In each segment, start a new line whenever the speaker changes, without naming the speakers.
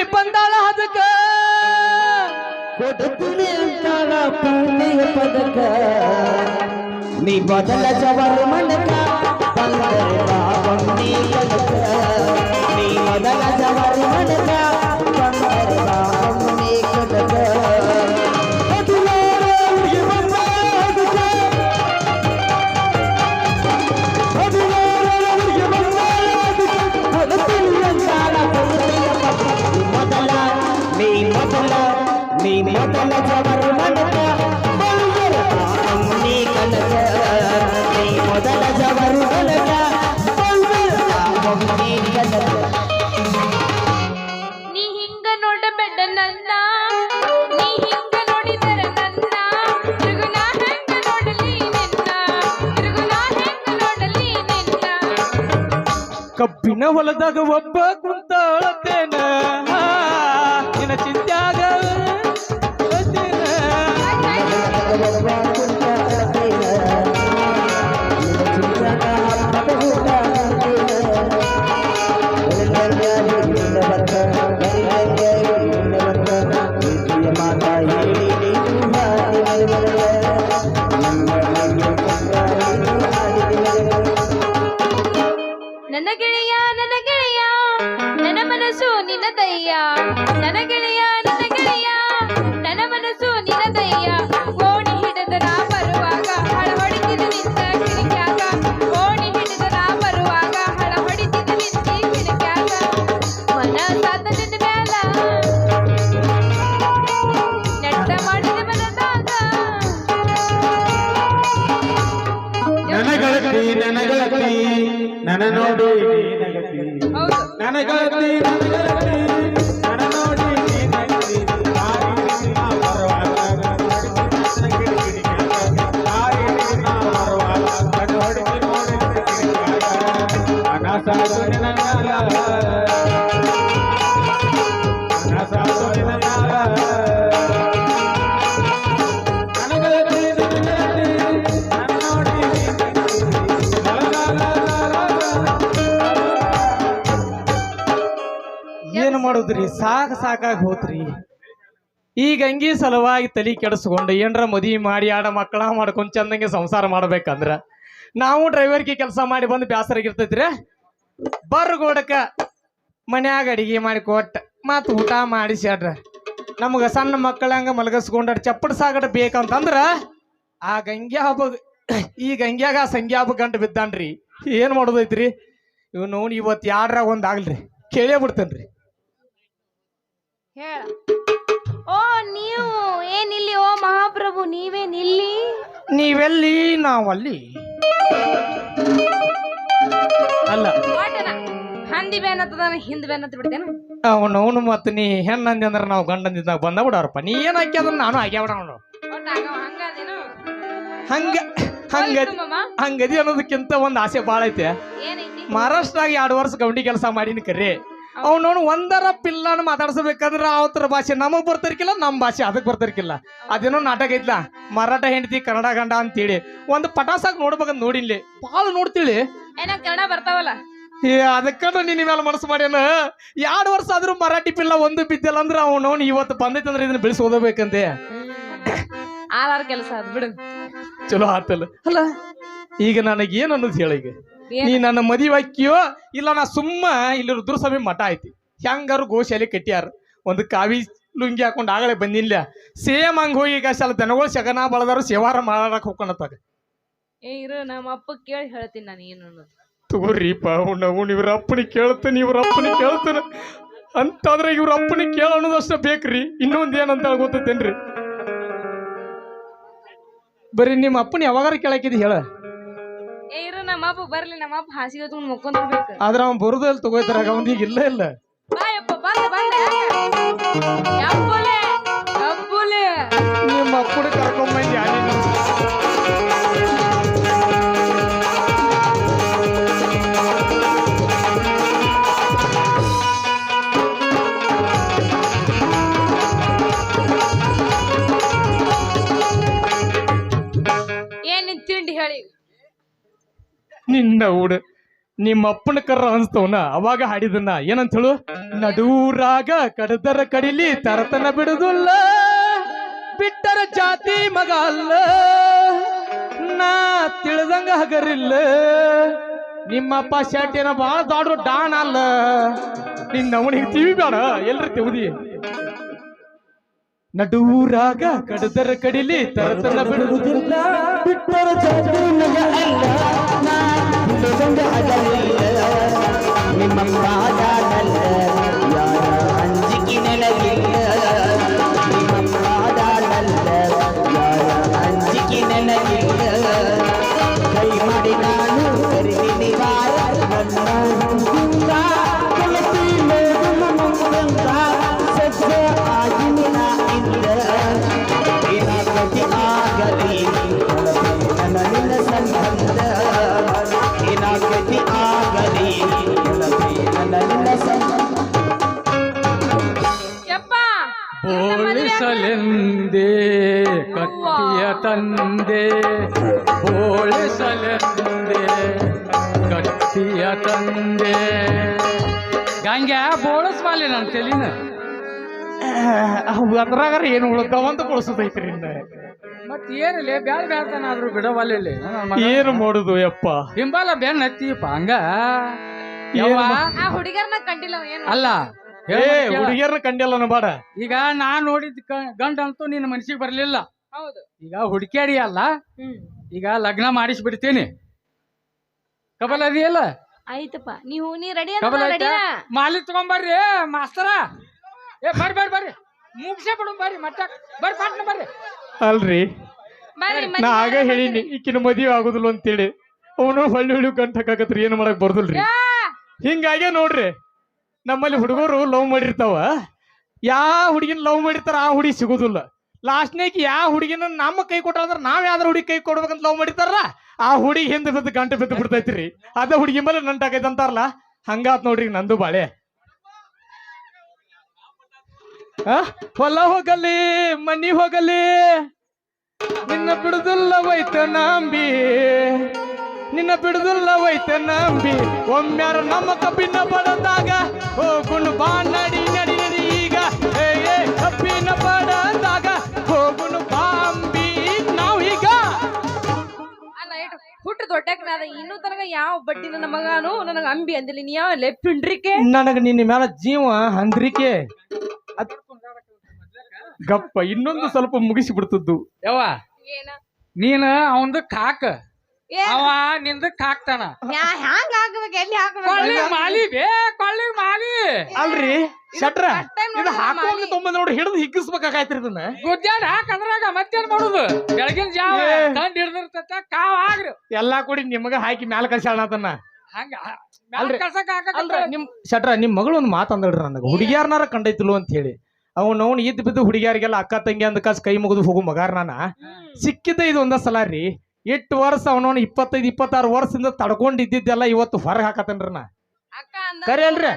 ಬಂದಾಳ ಅದಕ್ಕ
ಕೊಡುತ್ತೀನಿ ಅಂತಾಳ ಪ್ರೀತಿಯ ಪದಕ ನೀ ಮೊದಲ ಜವರು ಮನಕ ಬಂದರೆ ಬಾಬಮ್ಮಿ ಕನಕ ನೀ ಮೊದಲ ಜವರು ಮನಕ
ಹೊಲದಾಗ ಒಬ್ಬ ಕುಂತ ನಿನ್ನ
ದಯ್ಯ. ನನ್ನ ಗೆಳೆಯ
ಸಾಕ್ ಸಾಕಾಗಿ ಹೋತ್ರಿ. ಈಗ ಹಂಗಿ ಸಲುವಾಗಿ ತಲಿ ಕೆಡಿಸ್ಕೊಂಡು ಏನರ ಮದುವೆ ಮಾಡಿ ಆಡ ಮಕ್ಕಳ ಮಾಡ್ಕೊಂಡು ಚಂದಂಗೆ ಸಂಸಾರ ಮಾಡ್ಬೇಕಂದ್ರ. ನಾವು ಡ್ರೈವರ್ಗೆ ಕೆಲಸ ಮಾಡಿ ಬಂದು ಬೇಸರಾಗಿರ್ತೈತ್ರಿ ಬರ್ಗೋಡಕ ಮನ್ಯಾಗ ಅಡಿಗೆ ಮಾಡಿ ಕೊಟ್ಟ ಮತ್ತು ಊಟ ಮಾಡಿಸ್ಯಾಡ್ರ ನಮ್ಗೆ ಸಣ್ಣ ಮಕ್ಕಳಂಗ ಮಲಗಿಸ್ಕೊಂಡ ಚಪ್ಪಡ್ ಸಾಗಡ ಬೇಕಂತಂದ್ರ ಆ ಗಂಗ್ಯಾ ಹಬ್ಬ ಈ ಗಂಗ್ಯಾಗ ಆ ಸಂಗ್ಯಾ ಹಬ್ಬ ಗಂಟು ಬಿದ್ದಾನ್ರಿ. ಏನು ಮಾಡೋದೈತ್ರಿ? ಇವ್ ನೋಡಿ ಇವತ್ತು ಯಾಡ್ರಾಗ ಒಂದು ಆಗ್ಲ್ರಿ. ಕೇಳೇ ಬಿಡ್ತೇನ್ರಿ.
ಹೇಳ. ಓ ನೀವು ಏನಿಲ್ಲಿ? ಓ ಮಹಾಪ್ರಭು ನೀವೇನಿಲ್ಲಿ
ನೀವೆಲ್ಲಿ? ನಾವಲ್ಲಿ. ಅಲ್ಲ.
ಹಂದಿ ಬೇನತ್ತದ ಹಿಂದ್ ಬೇನತ್ ಬಿಡ್ತೇನ?
ಅವನು ಮತ್ತು ನೀ ಹೆಣ್ಣಂದಿ ಅಂದ್ರೆ ನಾವು ಗಂಡಂದಿದ್ದಾಗ ಬಂದ ಬಿಡಾರಪ್ಪ ನೀ ಏನು ಹಾಕ್ಯದ್ರ ನಾನು ಹಾಕಿ ಬಿಡ ಅವನು.
ಒಟ್ಟ ಆಗವ ಹಂಗಾದೇನು
ಹಂಗ ಹಂಗ
ಮಾಮ.
ಹಂಗದಿ ಅನ್ನೋದಕ್ಕಿಂತ ಒಂದು ಆಸೆ ಭಾಳ ಐತೆ
ಏನೈತಿ?
ಮಹಾರಾಷ್ಟ್ರಾಗ ಎರಡು ವರ್ಷ ಗೌಂಡಿ ಕೆಲಸ ಮಾಡಿನ ಕರೆ. ಅವನವನು ಒಂದರ ಪಿಲ್ಲನ ಮಾತಾಡ್ಸಬೇಕಂದ್ರ ಅವತರ ಭಾಷೆ ನಮಗ್ ಬರ್ತಿರ್ಕಿಲ್ಲ ನಮ್ಮ ಭಾಷೆ ಅದಕ್ಕೆ ಬರ್ತಿರ್ಕಿಲ್ಲ. ಅದೇನೋ ನಾಟಕ ಐತ್ಲ? ಮರಾಠ ಹೆಂಡತಿ ಕನ್ನಡ ಗಂಡ ಅಂತೇಳಿ. ಒಂದು ಪಟಾಸಾಗಿ ನೋಡ್ಬೇಕಂತ ನೋಡಿನ್ಲಿ. ಭಾಳ ನೋಡ್ತೀಳಿ
ಏನ ಕನ್ನಡ ಬರ್ತಾವಲ್ಲ.
ಏ ಅದಕ್ಕ ನಿನ್ನ ಮೇಲೆ ಮನಸ್ಸು ಮಾಡ್ಯಾನ? ಎರಡು ವರ್ಷ ಆದ್ರೂ ಮರಾಠಿ ಪಿಲ್ಲ ಒಂದು ಬಿದ್ದಿಲ್ಲ ಅಂದ್ರೆ ಅವನವನು ಇವತ್ತು ಬಂದೈತಂದ್ರೆ ಇದನ್ನ ಬೆಳೆಸಿ ಓದಬೇಕಂತೆ.
ಆಲಾರ ಕೆಲಸ ಅದ್ ಬಿಡು.
ಚಲೋ ಆತಲ್ಲ. ಅಲ್ಲ ಈಗ ನನಗೆ ಏನು ಅನ್ನೋದು ಹೇಳ ಈಗ. ನೀ ನನ್ನ ಮದುವೆ ಹಾಕಿಯೋ ಇಲ್ಲ ನಾ ಸುಮ್ಮ ಇಲ್ಲಿ ರುದ್ರಸ್ವಾಮಿ ಮಠ ಐತಿ. ಹೆಂಗಾರು ಗೋಶಾಲೆ ಕಟ್ಟ್ಯಾರ ಒಂದು ಕಾವಿ ಲುಂಗಿ ಹಾಕೊಂಡು ಆಗಲೇ ಬಂದಿಲ್ಲ ಸೇಮ್ ಹಂಗ ಹೋಗಿ ಈಗ ಸಲ ದನಗಳು ಶಗನ ಬಳದಾರು ಸೇವಾರ ಮಾಡಕ್ ಹೋಗ್ಕೊಂಡತ್ತಾಗ
ಏ ಇರು ನಮ್ಮ ಅಪ್ಪ ಕೇಳಿ ಹೇಳ್ತೀನಿ ನಾನು ಏನು ಅನ್ನೋದು.
ತಗೋರಿಪ್ಪ ನಾವು ಇವ್ರ ಅಪ್ಪನಿ ಕೇಳ್ತಾನೆ ಇವ್ರ ಅಪ್ಪನಿ ಕೇಳ್ತಾನೆ. ಅಂತಾದ್ರೆ ಇವ್ರ ಅಪ್ಪನಿ ಕೇಳ ಅನ್ನೋದಷ್ಟ ಬೇಕ್ರಿ. ಇನ್ನೊಂದು ಏನಂತ ಗೊತ್ತೈತೇನ್ರಿ? ಬರೀ ನಿಮ್ಮ ಅಪ್ಪನ ಯಾವಾಗಾರ ಕೇಳಾಕಿದ್ ಹೇಳ?
ಏ ಇರು ನಮ್ಮ ಅಪ್ಪ ಬರ್ಲಿ ನಮ್ಮ ಅಪ್ಪ ಹಾಸಿಗೆ ಹೊತ್ಕೊಂಡು ಮುಕ್ಕೊಂಡ್ಬಿಡ್ಬೇಕು
ಆದ್ರೆ ಅವ್ನ್ ಬರುದಲ್ಲಿ ತಗೋತಾರ ಅವ್ನಿಗೆ ಇಲ್ಲ ಇಲ್ಲ.
ಬಾಯಪ್ಪ ಬಂದ ಬಂದ
ಊಡ. ನಿಮ್ಮ ಅಪ್ಪನ ಕರ್ರ ಅನ್ಸ್ತವನ ಅವಾಗ ಹಾಡಿದನ್ನ ಏನಂತ ಹೇಳು ನಡೂರಾಗ ಕಡದರ ಕಡಿಲಿ ತರತನ ಬಿಡುದಿಲ್ಲ, ಬಿಟ್ಟರ ಜಾತಿ ಮಗ ಅಲ್ಲ, ನಾ ತಿಳಿದಂಗ ಹಗರಿಲ್ಲ ನಿಮ್ಮಪ್ಪ ಏನ ಬಾಳ ದೊಡ್ಡ ಡಾನ್ ಅಲ್ಲ, ನಿನ್ನ ಅವನಿಗೆ ತಿವಿ ಬೇಡ, ಎಲ್ರಿ ತಿವುದಿ. ನಡೂರಾಗ ಕಡದರ ಕಡಿಲಿ ತರತನ ಬಿಡುದಿಲ್ಲ,
ಬಿಟ್ಟರ ಜಾತಿ ಮಗ ಅಲ್ಲ ನಿಮ್ಮ ಪಾದಾಡಲ್ಲ
ತಂದೆ ಬೋಳಿಸಲೆಂದೆ ಕಟ್ಟಿಯ ತಂದೆ. ಗಂಗೆ ಬೋಳಿಸ್ಬಾಲಿ ನನ್ನ ತೆಲಿನ. ಅದ್ರಾಗಾರ ಏನು ಉಳ್ಕವಂತ ಅಂತ ಬಳಸೋದೈತ್ರಿ ಮತ್ತೆ
ಮತ್ ಏನಿಲ್ಲ ಬ್ಯಾಳ ಬ್ಯಾಳ್ತಾನಾದ್ರು ಬಿಡವಲ್ಲಿ
ಏನು ಮಾಡುದು ಯಪ್ಪ?
ಹಿಂಬಾಲ ಬೆನ್ನ ಹತ್ತಿಯಪ್ಪ ಹಂಗ?
ಹುಡುಗರ್ನ ಕಂಡಿಲ್ಲ
ಅಲ್ಲ.
ಹುಡುಗಿಯರ್ನ ಕಂಡಿಲ್ಲ ಬಾಡ.
ಈಗ ನಾ ನೋಡಿದ ಗಂಡ ಅಂತೂ ನಿನ್ನ ಮನ್ಸಿಗೆ ಬರ್ಲಿಲ್ಲ.
ಹೌದು.
ಈಗ ಹುಡುಕ್ಯಾಡಿ ಅಲ್ಲ. ಈಗ ಲಗ್ನ ಮಾಡಿಸ್ಬಿಡ್ತೀನಿ. ಕಬಲ್ ಅದಿಯಲ್ಲ
ಆಯ್ತಪ್ಪ. ನೀವು ನೀ ರೆಡಿ
ಕಬಲ್
ರೆಡಿ
ಆಯ್ತಾ? ಮಾಲಿ ತಗೊಂಬರ್ರಿ ಮಾಸ್ತರ. ಏ ಬರ್ರಿ ಬರ್ರಿ ಬರ್ರಿ. ಮುಗಿಸೇ ಬಿಡು ಬರ್ರಿ ಮತ್ತೆ ಬರ್ರಿ ಪಾಟ್ನ ಬರ್ರಿ.
ಅಲ್ರಿ.
ಬರ್ರಿ
ನಾ ಆಗ ಹೇಳಿನಿ ಈಕಿನ ಮದುವೆ ಆಗುದಿಲ್ಲ ಅಂತೇಳಿ. ಅವನು ಹೊಳ್ಳಿ ಹೊಳ್ಳಿ ಗಂಟ ಏನು ಮಾಡಕ್ ಬರ್ದಿಲ್ರಿ. ಹಿಂಗಾಗೆ ನೋಡ್ರಿ ನಮ್ಮಲ್ಲಿ ಹುಡುಗರು ಲವ್ ಮಾಡಿರ್ತಾವ. ಯಾವ ಹುಡುಗಿನ ಲವ್ ಮಾಡಿರ್ತಾರ ಆ ಹುಡುಗಿ ಸಿಗೋದಿಲ್ಲ. ಲಾಸ್ಟ್ನೇಕ್ ಯಾವ ಹುಡುಗಿನ ನಮ್ಮ ಕೈ ಕೊಟ್ಟ ಅಂದ್ರೆ ನಾವ್ ಯಾವ್ದಾರ ಹುಡುಗಿ ಕೈ ಕೊಡ್ಬೇಕಂತ ಲವ್ ಮಾಡಿದಾರ ಆ ಹುಡುಗಿ ಹಿಂದೆ ಬಿದ್ದು ಗಂಟೆ ಬಿದ್ದು ಬಿಡ್ತೈತ್ರಿ. ಅದ ಹುಡುಗಿ ಮೇಲೆ ನಂಟಾಕೈತೆ ಅಂತಾರಲ್ಲ? ಹಂಗಾತ್ ನೋಡ್ರಿ ನಂದು ಬಾಳೆ? ಹೊಲ ಹೋಗಲಿ, ಮನಿ ಹೋಗಲಿ, ನಿನ್ನ ಬಿಡುದಿಲ್ಲ ವೈತ ನಂಬಿ. ನಿನ್ನ ಬಿಡುದಿಲ್ಲ ವೈತ ನಂಬಿ. ಒಮ್ಮ್ಯಾರ ನಮ್ಮ ಕಬ್ಬಿನ ಬಡದಾಗ ಹೋಗುಣ್ ಬಾ
ಹುಟ್ಟು ಮ್ಯಾಲ ಇನ್ನೂ ತನಕ ಯಾವ ಬಡ್ಡಿನ ನನ್ನ ಮಗನು ನನಗ ಅಂಬಿ ಅಂದಿಲ್ಲ ನೀ ಯಾವ ಲೆಪ್ಪಿಂಡ್ರಿಕೆ
ನನಗ ನಿನ್ನ ಮೇಲೆ ಜೀವ ಹಂದ್ರಿಕೆ ಅದ್- ಗಪ್ಪ ಇನ್ನೊಂದು ಸ್ವಲ್ಪ ಮುಗಿಸಿ ಬಿಡ್ತದ್ದು.
ಯವ್ವ
ಏನ?
ನೀನ್ ಅವಂದು ಕಾಕ. ಅವ ನಿಂದ ಹಾಕ್ತಾನ
ಯಾ- ಹ್ಯಾಂಗ್ ಹಾಕ್ಬೇಕು? ಎಲ್ಲಿ
ಕೊಳ್ಳಿ
ಹಾಕ್ಬೇಕು
ಮಾಲಿ ಬೇ ಕೊಳ್ಳಿ ಮಾಲಿ.
ಅಲ್ರಿ ಶಟ್ರ
first time
ಇದು
ನೋಡಿದ
ಹಾಕುವಾಗ
ಮಾಲಿ.
ತೊಂಬ ನೋಡಿ ಹಿಡಿದು ಹಿಗ್ಗಿಸ್ಬೇಕಾಗಾಯ್ತ್ರಿ ಇದನ್ನ.
ಗುದ್ದಾಡ ಹಾಕಂದ್ರಾಗ ಮತ್ತೇನ್ ಮಾಡುದು? ಬೆಳಗಿನ ಜಾವ
ಏ.
ತಂದ್ ಹಿಡ್ದಿರ್ತೈತ ಕಾವ್ ಆಗ್ರಿ
ಎಲ್ಲಾ ಕೂಡಿ ನಿಮಗ ಹಾಕಿ ಮ್ಯಾಲ ಕಳ್ಸ್ಯಾಳತನ
ಹಂಗ
ಅಲ್ರಿ.
ಕಳ್ಸಕ್
ಅಲ್ರ ನಿಮ್ ಶಟ್ರ ನಿಮ್ ಮಗಳು ಒಂದು ಮಾತಂದಳ್ರಿ ನನಗ ಹುಡುಗಿಯಾರನಾರ ಕಂಡೈತಿಲು ಅಂತ ಹೇಳಿ. ಅವ್ನ ಅವ್ನು ಇದ್ದು ಬಿದ್ದು ಹುಡುಗಿಯಾರಿಗೆಲ್ಲ ಅಕ್ಕ ತಂಗಿ ಅಂದ ಕಾಸ್ ಕೈ ಮುಗಿದು ಹೋಗು ಮಗಾರ ನಾನ. ಸಿಕ್ಕಿದ್ದ ಇದು ಒಂದ ಸಲ ರೀ ಎಷ್ಟು ವರ್ಷ ಅವನವನು ಇಪ್ಪತ್ತೈದು ಇಪ್ಪತ್ತಾರು ವರ್ಷದಿಂದ ತಡ್ಕೊಂಡು ಇದ್ದಿದ್ದೆಲ್ಲ ಇವತ್ತು ಹೊರಗೆ ಹಾಕತನ್ರಿ ನಾ. ಕರೆ ಅಲ್ರಿ?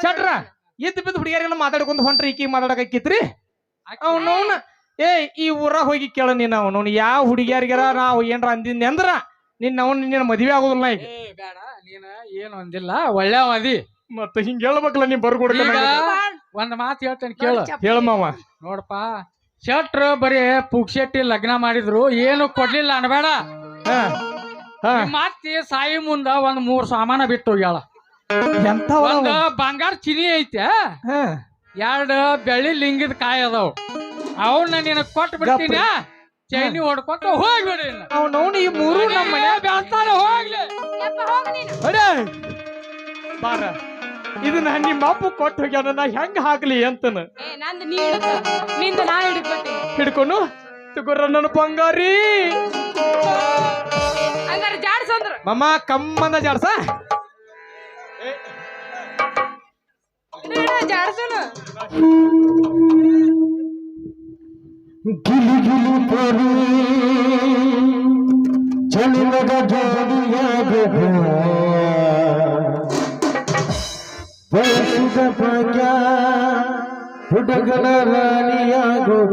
ಶಟ್ರ ಇದ್ದು ಬಿದ್ದು ಹುಡುಗಿಯಾರಿಗೆಲ್ಲ ಮಾತಾಡ್ಕೊಂಡು ಹೊಂಟ್ರಿ ಈಕಿ ಮಾತಾಡಕಿತ್ರಿ ಅವನವನ ಏ ಈ ಊರಾಗ ಹೋಗಿ ಕೇಳ ನೀನ್ ಅವನವ್ನು. ಯಾವ ಹುಡುಗಿಯಾರಿಗಾರ ನಾವು ಏನ್ರ ಅಂದಿದ್ನಿ ಅಂದ್ರ ನಿನ್ನ ಅವನ್ ನಿನ್ನ ಮದ್ವೆ ಆಗೋದಿಲ್ಲ ನಾ ಈಗ.
ಏ ಬೇಡ ನೀನ ಏನು ಅಂದಿಲ್ಲ ಒಳ್ಳೆ ಮದಿ
ಮತ್ತೆ ಹಿಂಗ್ ಹೇಳ್ಬೇಕಲ್ಲ ನೀ ಬರ್ಕೊಡ್ಕ
ಒಂದ್ ಮಾತು ಹೇಳ್ತೇನೆ ಕೇಳು.
ಹೇಳ ಮಾವ.
ನೋಡಪ್ಪ ಶೆಟ್ರು ಬರೀ ಪುಕ್ಷೆಟ್ಟಿ ಲಗ್ನ ಮಾಡಿದ್ರು ಏನು ಕೊಡ್ಲಿಲ್ಲ ಅನ್ಬೇಡ. ಮತ್ತೆ ಸಾಯಿ ಮುಂದ ಒಂದ್ ಮೂರ್ ಸಾಮಾನ ಬಿಟ್ಟು ಹೋಗ್ಯಾಳ
ಎಂತ
ಒಂದ್ ಬಂಗಾರ ಚಿನಿ ಐತೆ. ಎರಡ್ ಬೆಳ್ಳಿ ಲಿಂಗದ ಕಾಯಿ ಅದಾವ. ಅವನ್ನ ನಿನಗ್ ಕೊಟ್ಟು ಬಿಡ್ತೀನಿ ಚೈನಿ ಹೊಡ್ಕೊಂಡು ಹೋಗ್ಬಿಡಿ
ಅವನವನು ಈ ಮೂರು ನಮ್ಮ ಮನೆ
ಬೆಳ್ತಾನೆ ಹೋಗ್ಲಿ.
ಯಪ್ಪ ಹೋಗ್ ನೀನು.
ಅರೇ! ಬಾರ. ಇದನ್ನ ನಿಮ್ಮ ಅಪ್ಪ ಕೊಟ್ಟು ಹೋಗ್ಯಾನ ನಾ ಹೆಂಗ್ ಹಾಕ್ಲಿ ಅಂತನ.
ಏ ನಂದು ನೀ ಹಿಡ್ಕೊ. ನಿಂದು ನಾ ಹಿಡ್ಕೊತೀನಿ.
ಹಿಡ್ಕೊಂಡು ತುಗುರ ನನ್ನ ಬಂಗಾರಿ.
ಹಂಗಾರೆ ಜಾಡ್ಸಂದ್ರ
ಮಮ್ಮ ಕಮ್ಮನ ಜಾಡ್ಸ?
ಜಾಡ್ಸೋನು.
ಗಿಲಿ ಗಿಲಿ ಪರಿ ಭಾಗ್ಯ ಹುಡುಗನ ರಾಣಿಯಾಗುವ.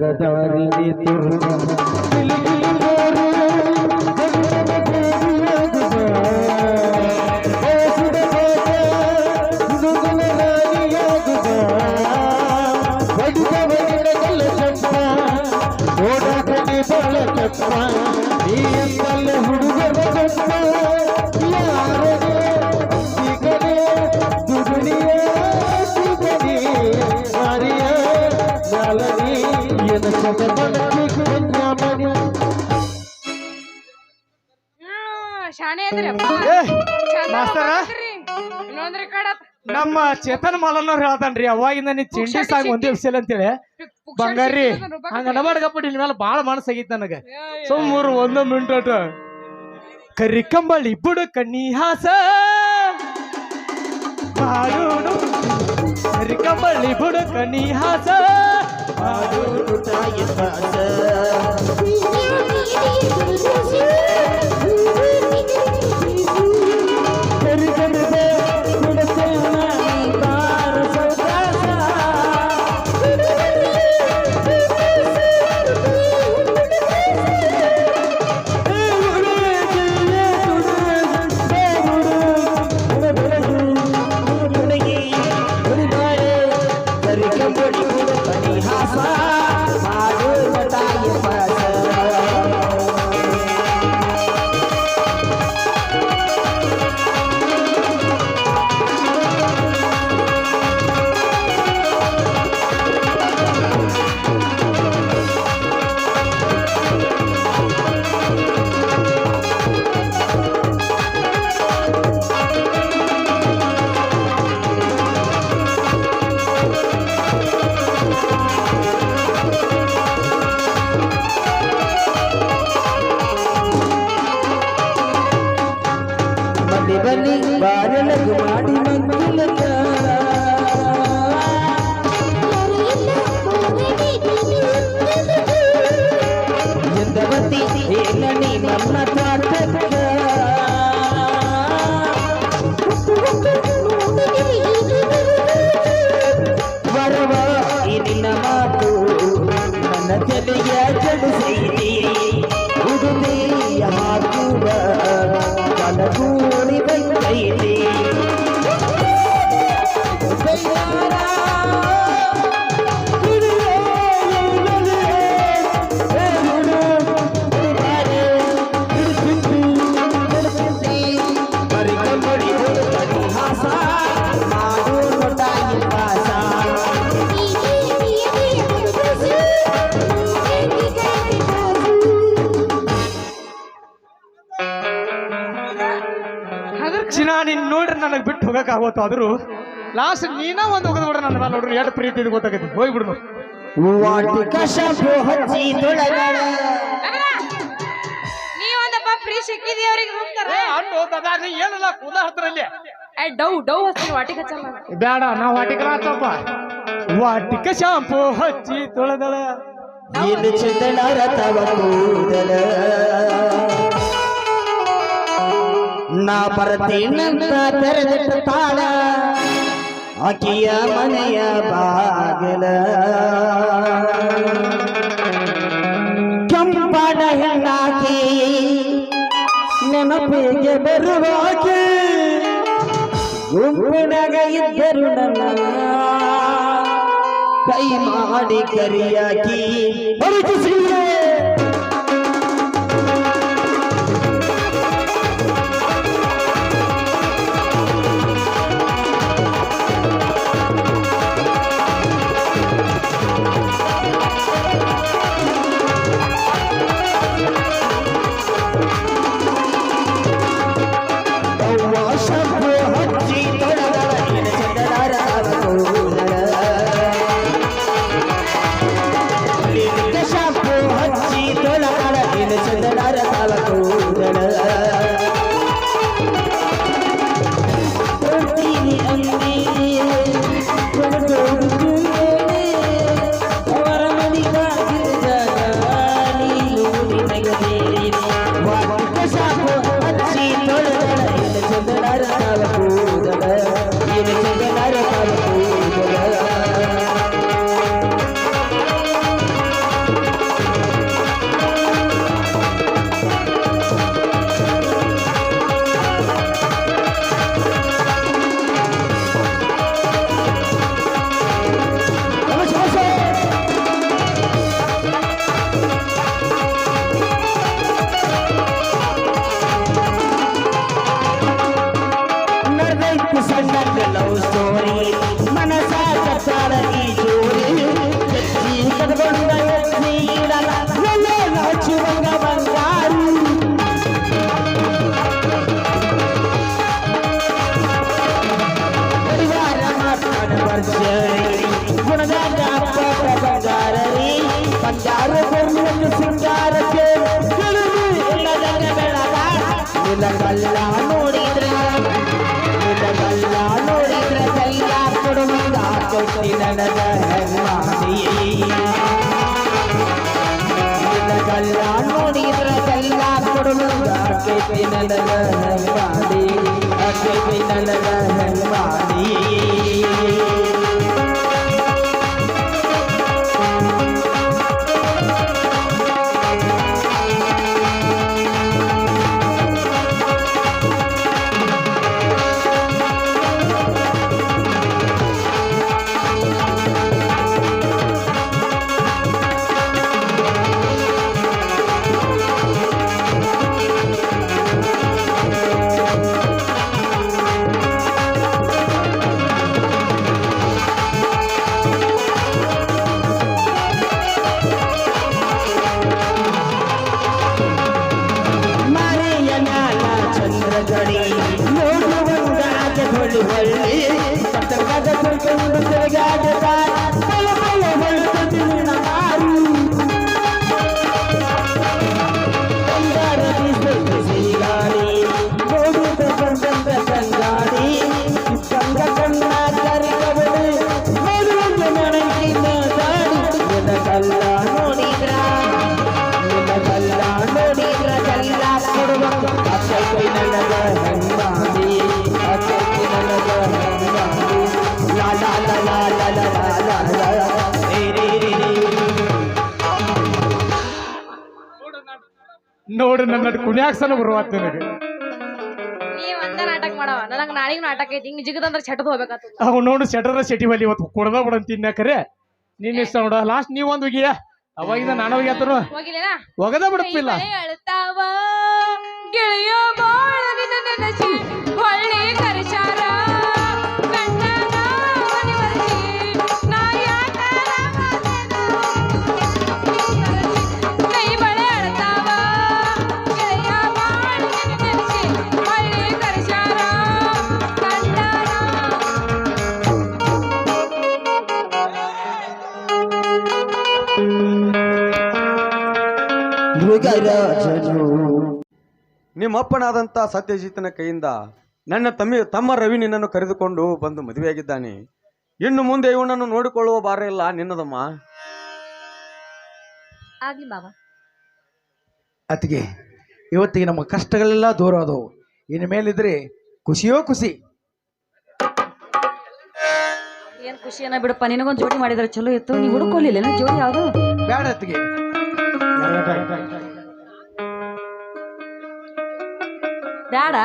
ಜಗದವರಿಗೆ ತುರು
ನಮ್ಮ ಚೇತನ್ ಮಾಲನ್ನವ್ರು ಹೇಳ್ತಾನ್ರಿ ಅವಾಗಿಂದ ನೀ ಚಿಂಡಿ ಸಾಂಗ್ ಒಂದೇ ವಿಷಯ ಅಂತೇಳಿ. ಬಂಗಾರಿ ಹಂಗ ನಬಾಡ್ಗಪ್ಪ ಮೇಲೆ ಬಾಳ ಮನಸ್ಸಾಗಿತ್ತು ನನಗೆ. ಸೋಮೂರು ಒಂದು ಅಟ ಕರಿ ಕಂಬಳಿ ಬುಡು
ಕಣ್ಣಿ ಹಾಸ. ಬಾಡೂಡು ಕರಿ ಕಂಬಳಿ ಬುಡು ಕಣ್ಣಿ ಹಾಸ. ಬಾಡೂಡು
ಹಾಸ మౌని బైతే ನನಗೆ ಆದರೂ ಲಾಸ್ಟ್ ನೀನ ಒಂದು ಹೋಗದ ನೋಡ್ರಿ ನನ್ನ ಮೇಲೆ ನೋಡ್ರಿ ಎಷ್ಟು ಪ್ರೀತಿ ಇದು ಗೊತ್ತಾಗೈತಿ. ಹೋಗ್ಬಿಡ್ನು
ಹಚ್ಚಿ
ನೀವೊಂದಪ್ಪ ಫ್ರೀ ಸಿಕ್ಕಿದಿ ಅವ್ರಿಗೆ ಹೋಗ್ತಾರ?
ಅಣ್ಣು ದದಾ ನೀ ಏನಲ್ಲ ಕೂದ ಹತ್ರಲ್ಲಿ.
ಏ ಡೌ ಡೌ ಹಚ್ತೀನಿ ವಾಟಿಕ
ಬೇಡ ನಾವು ವಾಟಿಕ ಹಚ್ಚಪ್ಪ. ವಾಟಿಕ ಶಾಂಪು ಹಚ್ಚಿ ತೊಳೆದಳ
ಇದು ಚಂದನ ರಥವ ಕೂದಲ. ನಾ ಬರ್ತೇನಂತ ತೆರೆದಿಟ್ಟ ತಾಳ, ಆಕೆಯ ಮನೆಯ ಬಾಗಲ. ಕೆಂಪನ ಹೆಣ್ಣಾಕಿ ನೆನಪಿಗೆ ಬರುವಾಕೆ ಗುಂಪಿನಾಗ ಇದ್ದರು ನನ್ನ ಕೈ ಮಾಡಿ ಕರಿಯಾಕಿ. ಪರಿಚಿಸಿದ್ರೆ ಕೆಟ್ಟಿ ನನಗ ಹೆಮ್ಮಾಡಿ
ಬರುವಾತ್ ನಿನಗೆ.
ನೀವ್ ಅಂತ ನಾಟಕ ಮಾಡವ. ನನಗ್ ನಾಳೆಗ್ ನಾಟಕ ಐತಿ. ಹಿಂಗ್ ಜಿಗದಂದ್ರ ಚಟದ್ ಹೋಗ್ಬೇಕಾತು.
ಅವ್ ನೋಡು ಬಲ್ಲಿ ಇವತ್ತು ಕೊಡದ ಬಿಡ ತಿನ್ನಕರೆ ನೀನ್ ಇಷ್ಟ ನೋಡ. ಲಾಸ್ಟ್ ನೀವ್ ಒಂದ್ ಹೋಗಿಯ? ಅವಾಗಿಂದ ನಾನು ಹೋಗ್ಯಾತರು
ಹೋಗಿಲ್ಲೇನಾ?
ಒಗದ ಬಿಡಪ್ಪಿಲ್ಲ
ಅಳ್ತಾವ?
ನಿಮ್ಮಪ್ಪನಾದಂಥ ಸತ್ಯಜಿತನ ಕೈಯಿಂದ ನನ್ನ ತಮ್ಮ ತಮ್ಮ ರವಿ ನಿನ್ನನ್ನು ಕರೆದುಕೊಂಡು ಬಂದು ಮದುವೆಯಾಗಿದ್ದಾನೆ. ಇನ್ನು ಮುಂದೆ ಇವನನ್ನು ನೋಡಿಕೊಳ್ಳುವ ಬಾರ ಇಲ್ಲ. ನಿನ್ನದಮ್ಮ?
ಆಗ್ಲಿ ಬಾಬಾ
ಅತ್ತಿಗೆ ಇವತ್ತಿಗೆ ನಮ್ಮ ಕಷ್ಟಗಳೆಲ್ಲ ದೂರ ಆದವು. ಇನ್ನು ಮೇಲಿದ್ರೆ ಖುಷಿಯೋ ಖುಷಿ.
ಏನ್ ಖುಷಿ ಏನ ಬಿಡಪ್ಪ ನಿನಗೊಂದು ಜೋಡಿ ಮಾಡಿದ್ರೆ ಚಲೋ ಇತ್ತು. ನೀವು ಹುಡುಕೊಲಿಲ್ಲ ಜೋಡಿ ಯಾವ್ದು?
ಬೇಡ ಅತ್ತಿಗೆ. ಬೇಡ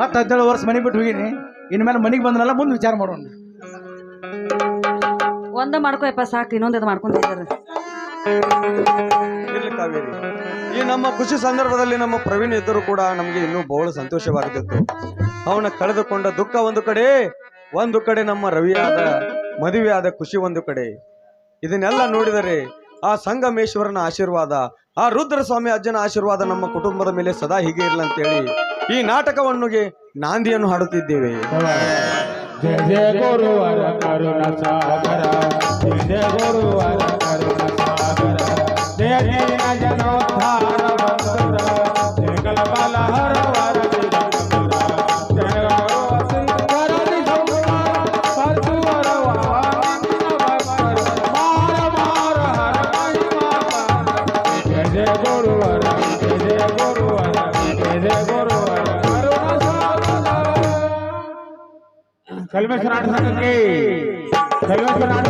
ಹತ್ತು ಹದಿನೇಳು ವರ್ಷ ಮನೆ ಬಿಟ್ಟು ಹೋಗಿನಿ. ಇನ್ನು ಮೇಲೆ ಮನೆಗೆ ಬಂದ್ನಲ್ಲ ಮುಂದೆ ವಿಚಾರ ಮಾಡೋಣ.
ಒಂದ ಮಾಡ್ಕೋಯಪ್ಪ ಸಾಕು ಇನ್ನೊಂದು
ಇರ್ಲಿ ಕಾವೇರಿ. ಈ ನಮ್ಮ ಖುಷಿ ಸಂದರ್ಭದಲ್ಲಿ ನಮ್ಮ ಪ್ರವೀಣ್ ಇದ್ದರೂ ಕೂಡ ನಮಗೆ ಇನ್ನೂ ಬಹಳ ಸಂತೋಷವಾಗುತ್ತಿತ್ತು ಅವನ ಕಳೆದುಕೊಂಡ ದುಃಖ ಒಂದು ಕಡೆ ಒಂದು ಕಡೆ ನಮ್ಮ ರವಿಯಾದ ಆದ ಖುಷಿ ಒಂದು ಕಡೆ. ಇದನ್ನೆಲ್ಲ ನೋಡಿದರೆ ಆ ಸಂಗಮೇಶ್ವರನ ಆಶೀರ್ವಾದ ಆ ರುದ್ರ ಸ್ವಾಮಿ ಅಜ್ಜನ ಆಶೀರ್ವಾದ ನಮ್ಮ ಕುಟುಂಬದ ಮೇಲೆ ಸದಾ ಹೀಗೆ ಇರಲಿ ಅಂತೇಳಿ ಈ ನಾಟಕವನ್ನುಗೆ ನಾಂದಿಯನ್ನು ಹಾಡುತ್ತಿದ್ದೇವೆ.
ಜಯ ಜಯ सर्वेश्वर आठ संघ के सर्वेश्वर आठ